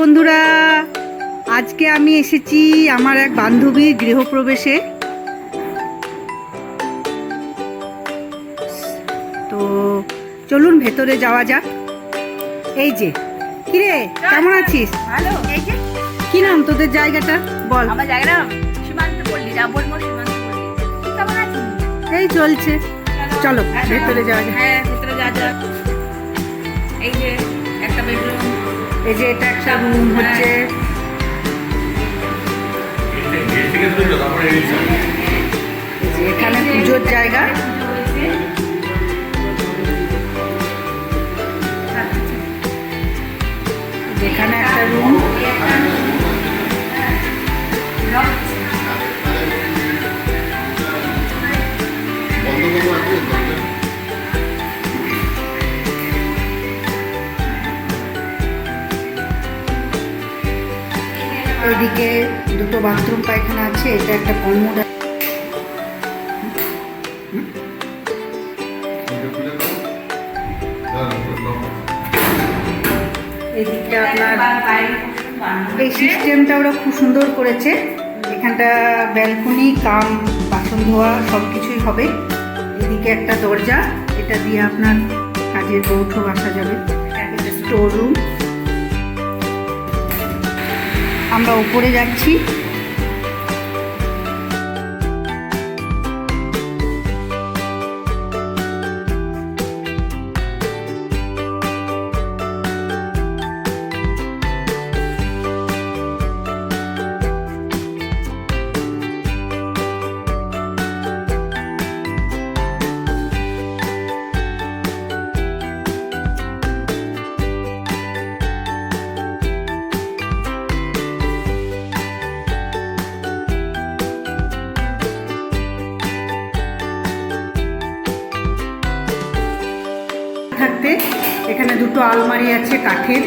বন্ধুরা আজকে আমি এসেছি আমার এক বান্ধবীর গৃহপ্রবেশে। তো চলুন ভেতরে যাওয়া যাক। এই যে কিরে কেমন আছিস? ভালো এই যে। কি নাম তোদের জায়গাটা? বল। আমার জায়গাটা সীমান্ত পল্লী রাবণ মোড় সীমান্ত পল্লী। কেমন আছিস? এই চলছে। চলো ভেতরে যাওয়া যাক। হ্যাঁ ভেতরে যা যাক। এই যে একটা বেডরুম এই যে এটা একটা রুম হচ্ছে। এখানে পুজোর জায়গা। এখানে একটা রুম এদিকে দুটো বাথরুম পায়খানা আছে, এটা একটা কমোড এদিকে আপনার এই ওরা খুব সুন্দর করেছে। এখানটা ব্যালকনি, কাম, বাসন ধোয়া হবে। এদিকে একটা দরজা, এটা দিয়ে আপনার কাজের বৌঠো আসা যাবে। স্টোর রুম আমরা উপরে যাচ্ছি। থাকতে এখানে দুটো আলমারি আছে কাঠের।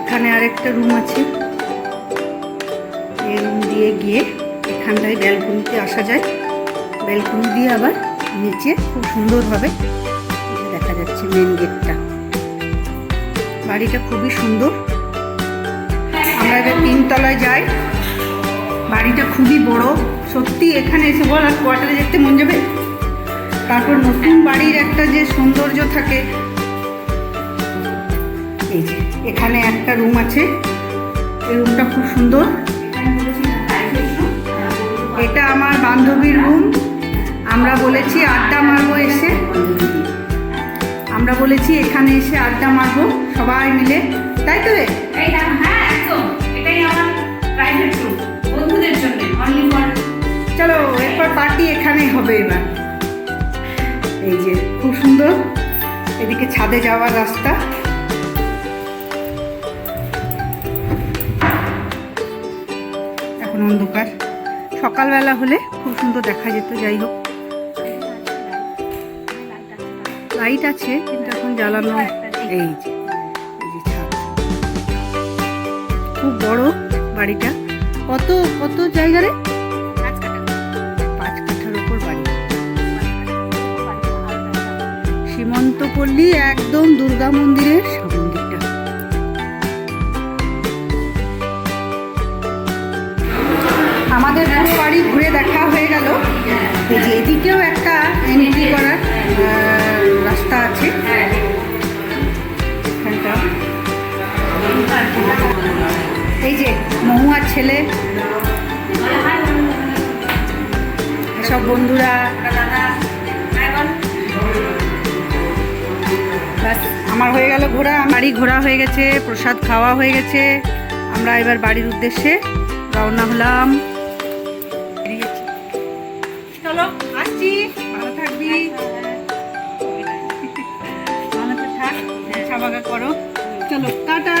এখানে আরেকটা রুম আছে। এই রুম দিয়ে গিয়ে এখানটায় ব্যালকনিতে আসা যায়। ব্যালকনি দিয়ে আবার নিচে খুব সুন্দরভাবে দেখা যাচ্ছে মেন গেটটা বাড়িটা খুবই সুন্দর। আমরা এবার তিনতলায় যাই। বাড়িটা খুবই বড়। সত্যি এখানে এসে বল আর কোয়ার্টারে যেতে মন যাবে? তারপর নতুন বাড়ির একটা যে সৌন্দর্য থাকে। এই যে এখানে একটা রুম আছে। এই রুমটা খুব সুন্দর। এটা আমার বান্ধবীর রুম আমরা বলেছি আড্ডা মারবো এসে। আমরা বলেছি এখানে এসে আড্ডা মারবো সবাই মিলে। তাই তো রে? হ্যাঁ ফর চলো এরপর পার্টি এখানেই হবে এবার। এই যে খুব সুন্দর। এদিকে ছাদে যাওয়ার রাস্তা। এখন অন্ধকার। সকালবেলা হলে খুব সুন্দর দেখা যেত যাই হোক। লাইট আছে কিন্তু এখন জ্বালানো এই যে ছাদ। খুব বড় বাড়িটা। কত কত জায়গারে পাঁচ সীমন্তপল্লী একদম দুর্গা মন্দিরের মন্দিরটা আমাদের পুরো বাড়ি ঘুরে দেখা হয়ে গেল। এদিকেও একটা এন্ট্রি করার রাস্তা আছে। এই যে মহুয়ার ছেলে। সব বন্ধুরা আমার হয়ে গেল ঘোরা, বাড়ি ঘোরা হয়ে গেছে, প্রসাদ খাওয়া হয়ে গেছে। আমরা এবার বাড়ির উদ্দেশ্যে রওনা হলাম। চলো। আসছি। ভালো থাকবি। ভালো তো থাক করো। চলো টাটা।